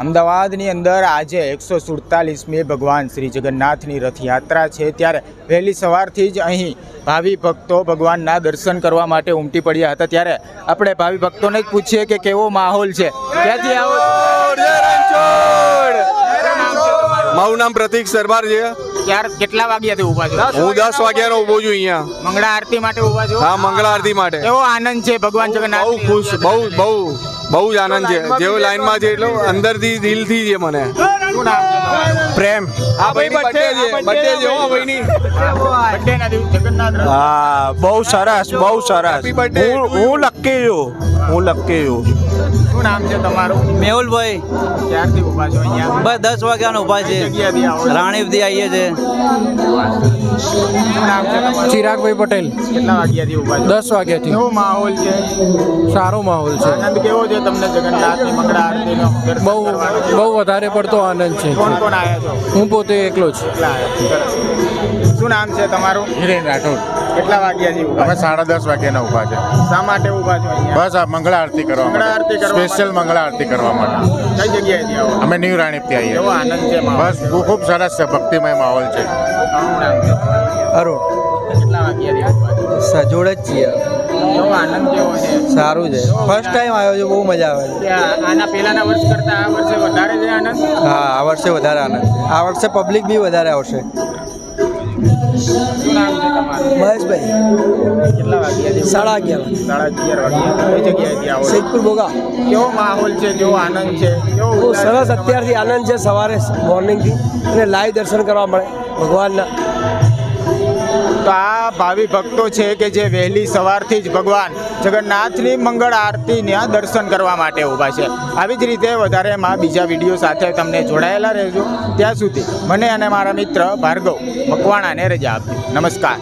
અમદાવાદની અંદર આજે એકસો સુડતાલીસમી ભગવાન શ્રી જગન્નાથની રથયાત્રા છે. ત્યારે વહેલી સવારથી જ અહીં ભાવિ ભક્તો ભગવાનના દર્શન કરવા માટે ઉમટી પડ્યા હતા. ત્યારે આપણે ભાવિ ભક્તોને જ પૂછીએ કે કેવો માહોલ છે. ક્યાંથી આવો મારું નામ પ્રતિક સરબાર છે. ક્યાર કેટલા વાગ્યાથી ઊભા છો? હું દસ વાગ્યાનો ઊભો છું અહીંયા. મંગળા આરતી માટે ઊભા છો? હા મંગળા આરતી માટે. એવો આનંદ છે ભગવાન જગન્નાથ બહુ ખુશ બહુ બહુ. બહુ જ આનંદ છે. જેવો લાઈનમાં છે એટલો અંદરથી દિલથી છે મને? પ્રેમ. આ ભાઈ બર્થડે છે. બર્થડે છે હો ભાઈની. બર્થડેના દિવસ જગન્નાથ હા બહુ સરસ બહુ સરસ. હું હું લકી છું હું લકી છું. શું નામ છે તમારું? મેહુલભાઈ. ક્યારથી ઊભા છો અહીંયા? બસ દસ વાગ્યાનો ઊભા છે. રાણીપથી આવીએ છે. ચિરાગભાઈ પટેલ. કેટલા વાગ્યાથી ઊભા છો? દસ વાગ્યાથી. કેવો માહોલ છે? સારો માહોલ છે. આનંદ કેવો છે તમને જગન્નાથની મંગળા આરતીનો? બહુ બહુ વધારે પડતો આનંદ છે. કોણ કોણ આવ્યા છો? હું પોતે એકલો જ. આવ્યા. સરસ. શું નામ છે તમારું? હિરેન રાઠોડ. કેટલા વાગ્યા છે અમે સાડા દસ વાગ્યાના ઊભા છે. શા માટે ઊભા છો બસ આ મંગળા આરતી કરવા મંગળા આરતી કરવા સ્પેશિયલ. મંગળા આરતી કરવા માટે. કઈ જગ્યાએથી આવો? અમે ન્યૂ રાણીપથી આવીએ આવીએ આનંદ છે બસ ખૂબ સરસ છે ભક્તિમય માહોલ છે? અરુણ. કેટલા વાગ્યા સજોડ જ છીએ. આનંદ છે? સારું છે. ફર્સ્ટ ટાઈમ આવ્યો છે બહુ મજા આવે છે. આના પહેલાના વર્ષ કરતા આ વર્ષે વધારે છે આનંદ? હા આ વર્ષે વધારે આનંદ છે. આ વર્ષે પબ્લિક બી વધારે આવશે. મહેશભાઈ. સાડા અગિયાર સાડા અગિયાર વાગ્યા. કઈ જગ્યાએથી આવો છો? બોગા. કેવો માહોલ છે? કેવો આનંદ છે? બહુ સરસ અત્યારથી આનંદ છે સવારે મોર્નિંગથી અને લાઈવ દર્શન કરવા મળે ભગવાનના. તો આ ભાવિ ભક્તો છે કે જે વહેલી સવારથી જ ભગવાન જગન્નાથની મંગળ આરતીના દર્શન કરવા માટે ઊભા છે. આવી જ રીતે વધારેમાં બીજા વીડિયો સાથે તમને જોડાયેલા રહેજો. ત્યાં સુધી મને અને મારા મિત્ર ભાર્ગવ મકવાણાને રજા આપજો. નમસ્કાર.